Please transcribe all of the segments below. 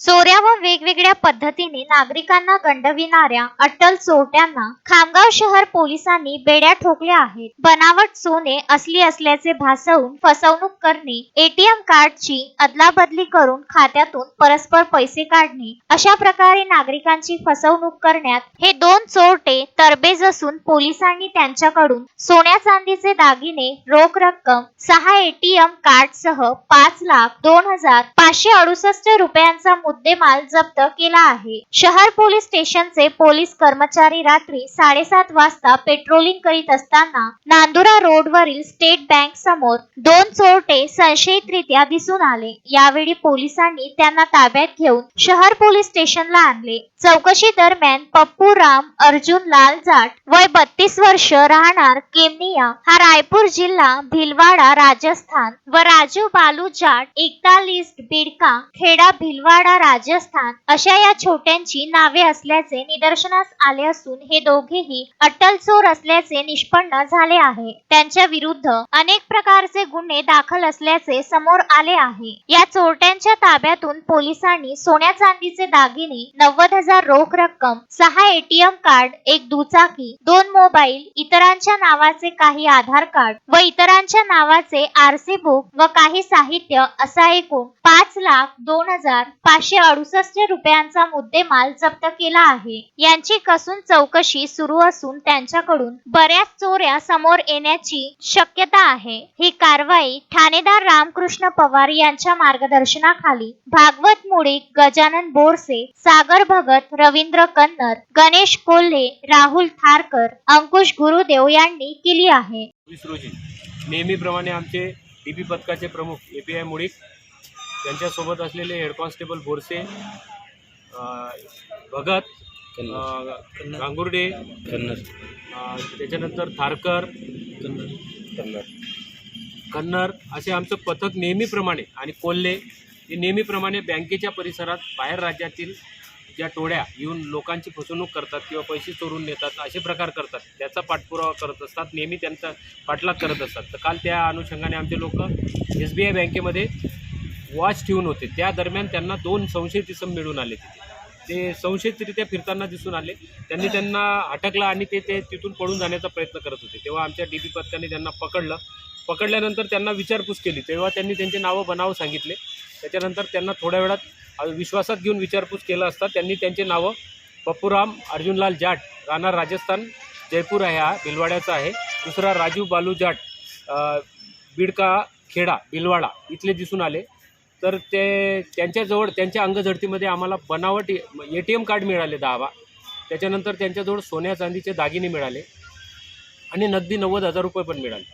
चोऱ्या व वेगवेगळ्या पद्धतीने नागरिकांना गंडविणाऱ्या अट्टल चोरट्यांना खामगाव शहर पोलिसांनी बेड्या ठोकल्या आहेत. बनावट सोने असली असल्याचे भासवून फसवणूक करणे एटीएम कार्डची अदलाबदली करून खात्यातून परस्पर पैसे काढणे अशा प्रकारे नागरिकांची फसवणूक करण्यात हे दोन चोरटे तरबेज असून पोलिसांनी त्यांच्याकडून सोन्या चांदीचे दागिने रोख रक्कम सहा एटीएम कार्ड सह पाच लाख दोन हजार पाचशे अडुसष्ट रुपयांचा मुद्देमाल जप्त केला आहे. शहर पोलीस स्टेशनचे पोलीस कर्मचारी रात्री साडेसात वाजता पेट्रोलिंग करीत असताना नांदुरा रोडवरील स्टेट बँक समोर दोन चोरटे संशयितरित्या दिसून आले. यावेळी पोलिसांनी त्यांना ताब्यात घेऊन शहर पोलीस स्टेशनला आणले. चौकशी दरम्यान पप्पू राम अर्जुन लाल जाट वय बत्तीस वर्ष राहणार केमनिया. हा रायपूर जिल्हा भिलवाडा राजस्थान व राजू बालू जाट एकतालीस बिडका खेडा भिलवाडा राजस्थान अशा या छोट्यांची नावे असल्याचे निदर्शनास आले असून हे दोघेही अटल चोर असल्याचे निष्पन्न झाले आहे. त्यांच्या विरुद्ध अनेक प्रकारचे गुन्हे दाखल असल्याचे समोर आले आहे. या चोरट्यांच्या ताब्यातून पोलिसांनी सोन्या चांदीचे दागिने नव्वद हजार रोख रक्कम सहा एटीएम कार्ड एक दुचाकी दोन मोबाईल इतरांच्या नावाचे काही आधार कार्ड व इतरांच्या नावाचे आरसी बुक व काही साहित्य असा एकूण पाच लाख दोन हजार पाचशे अडुसष्ट रुपयांचा मुद्देमाल जप्त केला आहे. यांची कसून चौकशी सुरू असून त्यांच्याकडून बऱ्याच चोऱ्या समोर येण्याची शक्यता आहे. ही कारवाई ठाणेदार रामकृष्ण पवार यांच्या मार्गदर्शनाखाली भागवत मुळे गजानन बोरसे सागर भगत रवींद्र कन्नर गणेश कोल्हे राहुल थारकर अंकुश गुरुदेव यांनी केली आहे. नेहमीप्रमाणे आमचे डीपी पथकाचे प्रमुख एपीआय मुळीक त्यांच्यासोबत असलेले हेड कॉन्स्टेबल बोरसे भगत गांगुर्डे अ, त्याच्यानंतर थारकर कन्नर असे आमचं पथक नेहमीप्रमाणे आणि कोल्हे हे नेहमीप्रमाणे बँकेच्या परिसरात बाहेर राज्यातील ज्या टोळ्या येऊन लोकांची फसवणूक करतात किंवा पैसे चोरून नेतात असे प्रकार करतात. त्याचा पाठपुरावा करत असतात नेहमी त्यांचा पाठलाग करत असतात. तर काल त्या अनुषंगाने आमचे लोक एस बी आय बँकेमध्ये वॉच ठेवून होते. त्या दरम्यान त्यांना दोन संशयित इसम मिळून आले तिथे. ते संशयितरित्या फिरताना दिसून आले. त्यांनी त्यांना अटकलं आणि ते ते तिथून पळून जाण्याचा प्रयत्न करत होते. तेव्हा आमच्या डी बी पथकाने त्यांना पकडलं. पकडल्यानंतर त्यांना विचारपूस केली. तेव्हा त्यांनी त्यांचे नावं बनावं सांगितले. त्याच्यानंतर त्यांना थोड्या वेळात विश्वासात घेऊन विचारपूस केलं असता त्यांनी त्यांचे नावं पप्पूराम अर्जुनलाल जाट राहणार राजस्थान जयपूर आहे हा भिलवाड्याचा आहे. दुसरा राजू बालू जाट बिडका खेडा भिलवाडा इथले दिसून आले. तर ते त्यांच्याजवळ त्यांच्या अंगझडतीमध्ये आम्हाला बनावट ए टी एम कार्ड मिळाले दहावा. त्याच्यानंतर त्यांच्याजवळ सोन्या चांदीचे दागिने मिळाले आणि नगदी नव्वद हजार रुपये पण मिळाले.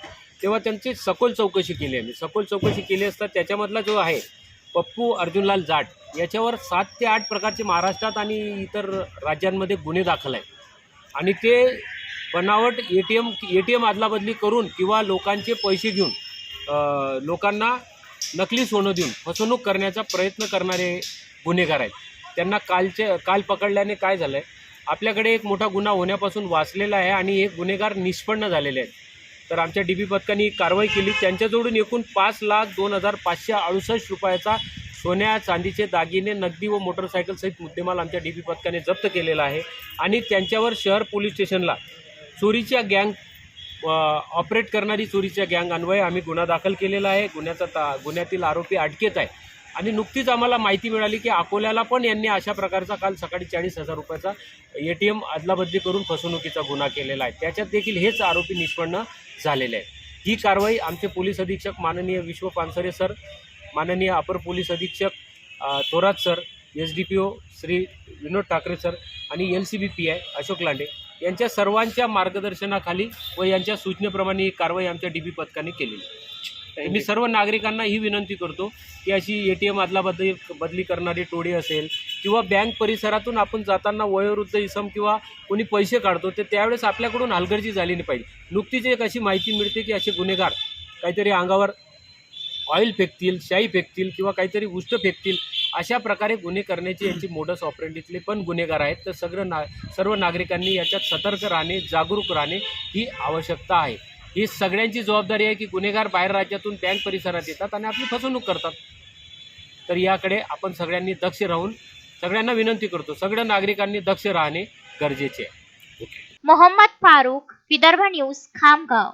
तेव्हा त्यांची सखोल चौकशी केली आम्ही. सखोल चौकशी केली असता त्याच्यामधला जो आहे पप्पू अर्जुनलाल जाट याच्यावर सात ते आठ प्रकारचे महाराष्ट्रात आणि इतर राज्यांमध्ये गुन्हे दाखल आहेत. आणि ते बनावट A T M A T M अदलाबदली करून किंवा लोकांचे पैसे घेऊन लोकांना नकली सोनं देऊन फसवणूक करण्याचा प्रयत्न करणारे गुन्हेगार आहेत. त्यांना कालचे काल पकडल्याने काय झालं आहे आपल्याकडे एक मोठा गुन्हा होण्यापासून वाचलेला आहे आणि एक गुन्हेगार निष्पन्न झालेले आहेत. तर आमच्या डी बी पथकाने कारवाई केली. त्यांच्याजवळून एकूण पाच लाख दोन हजार पाचशे अडुसष्ट रुपयाचा सोन्या चांदीचे दागिने नगदी व मोटरसायकल सहित मुद्देमाल आमच्या डी बी पथकाने जप्त केलेला आहे. आणि त्यांच्यावर शहर पोलीस स्टेशनला चोरीच्या गँग ऑपरेट करणारी चोरीच्या गँग अन्वये आम्ही गुन्हा दाखल केलेला आहे. गुन्ह्याचा ता गुन्ह्यातील आरोपी अटकेत आहे. आणि नुकतीच आम्हाला माहिती मिळाली की अकोल्याला पण यांनी अशा प्रकारचा काल सकाळी चाळीस हजार रुपयाचा ए टी एम अदलाबदली करून फसवणुकीचा गुन्हा केलेला आहे. त्याच्यात देखील हेच आरोपी निष्पन्न झालेले आहेत. ही कारवाई आमचे पोलीस अधीक्षक माननीय विश्व पानसरे सर माननीय अपर पोलीस अधीक्षक Thorat sir S D P O Shri Vinod Thackeray sir आणि L C B P I Ashok Lande यांच्या सर्वांच्या मार्गदर्शनाखाली व यांच्या सूचनेप्रमाणे ही कारवाई आमच्या डी बी पथकाने केलेली. मी सर्व नागरिकांना ही विनंती करतो की अशी ए टी एम अदलाबदली बदली करणारी टोळी असेल किंवा बँक परिसरातून आपण जाताना वयोवृद्ध इसम किंवा कोणी पैसे काढतो ते त्यावेळेस आपल्याकडून हलगर्जी झाली नाही पाहिजे नुकतीच एक अशी माहिती मिळते की असे गुन्हेगार काहीतरी अंगावर ऑइल फेकतील शाई फेकतील किंवा काहीतरी उष्ट फेकतील अशा प्रकारे गुन्हे करण्याची यांची मोडस ऑपरेंडीतले पण गुन्हेगार आहेत. तर सगळं ना सर्व नागरिकांनी याच्यात सतर्क राहणे जागरूक राहणे ही आवश्यकता आहे. ही सगळ्यांची जबाबदारी आहे की गुन्हेगार बाहेर राज्यातून बँक परिसरात येतात आणि आपली फसवणूक करतात. तर याकडे आपण सगळ्यांनी दक्ष राहून सगळ्यांना विनंती करतो सगळ्या नागरिकांनी दक्ष राहणे गरजेचे आहे. मोहम्मद फारूक विदर्भ न्यूज खामगाव.